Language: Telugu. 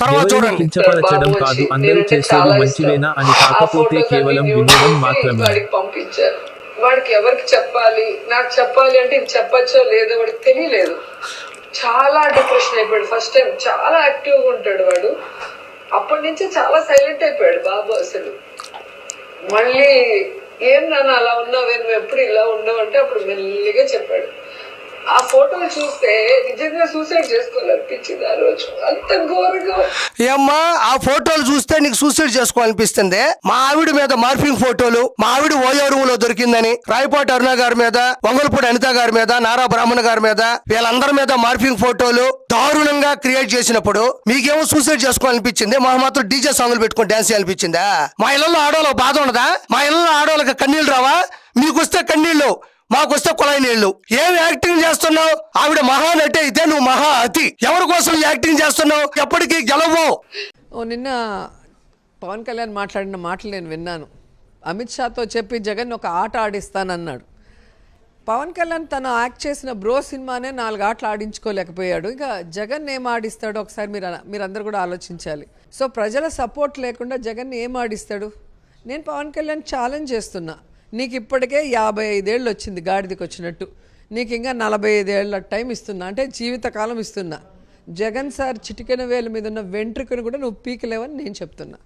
తర్వాత చూడండి. కించపరచడం కాదు అందరూ చేసేది మంచివేనా. అని కాకపోతే కేవలం వినోదం మాత్రమే. వాడికి పంపించారు. వాడికి ఎవరికి చెప్పాలి? నాకు చెప్పాలి అంటే ఇది చెప్పచ్చో లేదో వాడికి తెలియలేదు. చాలా డిప్రెషన్ అయిపోయాడు. ఫస్ట్ టైం చాలా యాక్టివ్గా ఉంటాడు వాడు. అప్పటి నుంచి చాలా సైలెంట్ అయిపోయాడు బాబు అసలు. మళ్ళీ ఏం నాన్న అలా ఉన్నావే? నువ్వు ఎప్పుడు ఇలా ఉండవు అంటే అప్పుడు మెల్లిగా చెప్పాడు. ఆ ఫోటోలు చూస్తే నిజంగా సూసైడ్ చేసుకోవాలనిపించింది ఆ రోజు. అంత ఘోరంగా. ఏమ్మా ఆ ఫోటోలు చూస్తే నీకు సూసైడ్ చేసుకోవాలనిపిస్తుంది? మా ఆవిడ మీద మార్ఫింగ్ ఫోటోలు మా ఆవిడ ఓయో రూమ్లో దొరికిందని రాయపాటి అరుణ గారి మీద వంగలపూడి అనిత గారి మీద నారా బ్రాహ్మణ గారి మీద వీళ్ళందరి మీద మార్ఫింగ్ ఫోటోలు దారుణంగా క్రియేట్ చేసినప్పుడు మీకేమో సూసైడ్ చేసుకోవాలనిపించింది? మా మాత్రం డీజే సాంగ్లు పెట్టుకొని డాన్స్ చేయాలనిపించిందా? మా ఇళ్ళలో ఆడవాళ్ళకి బాధ ఉండదా? మా ఇళ్ళలో ఆడవాళ్ళకి కన్నీళ్ళు రావా? మీకు వస్తే కన్నీళ్ళు. మాకొస్తే కుళాయి నీళ్ళు ఏం యాక్టింగ్ చేస్తున్నావు? ఆవిడ మహానటి అయితే నువ్వు మహా అతి. ఎవరి కోసం యాక్టింగ్ చేస్తున్నావు? ఎప్పటికీ గెలవు. ఓ నిన్న పవన్ కళ్యాణ్ మాట్లాడిన మాటలు నేను విన్నాను. అమిత్ షాతో చెప్పి జగన్ ఒక ఆట ఆడిస్తానన్నాడు. పవన్ కళ్యాణ్ తను యాక్ట్ చేసిన బ్రో సినిమానే నాలుగు ఆటలు ఆడించుకోలేకపోయాడు. ఇక జగన్ ఏం ఆడిస్తాడో ఒకసారి మీరు మీరందరూ కూడా ఆలోచించాలి. సో ప్రజల సపోర్ట్ లేకుండా జగన్ ఏం ఆడిస్తాడు? నేను పవన్ కళ్యాణ్ ఛాలెంజ్ చేస్తున్నా. నీకు ఇప్పటికే యాభై ఐదేళ్ళు వచ్చింది గాడిదకి వచ్చినట్టు నీకు ఇంకా నలభై ఐదేళ్ళ టైం ఇస్తున్నా. అంటే జీవితకాలం ఇస్తున్నా. జగన్ సార్ చిటికెన వేల మీద ఉన్న వెంట్రుకను కూడా నువ్వు పీకలేవని నేను చెప్తున్నా.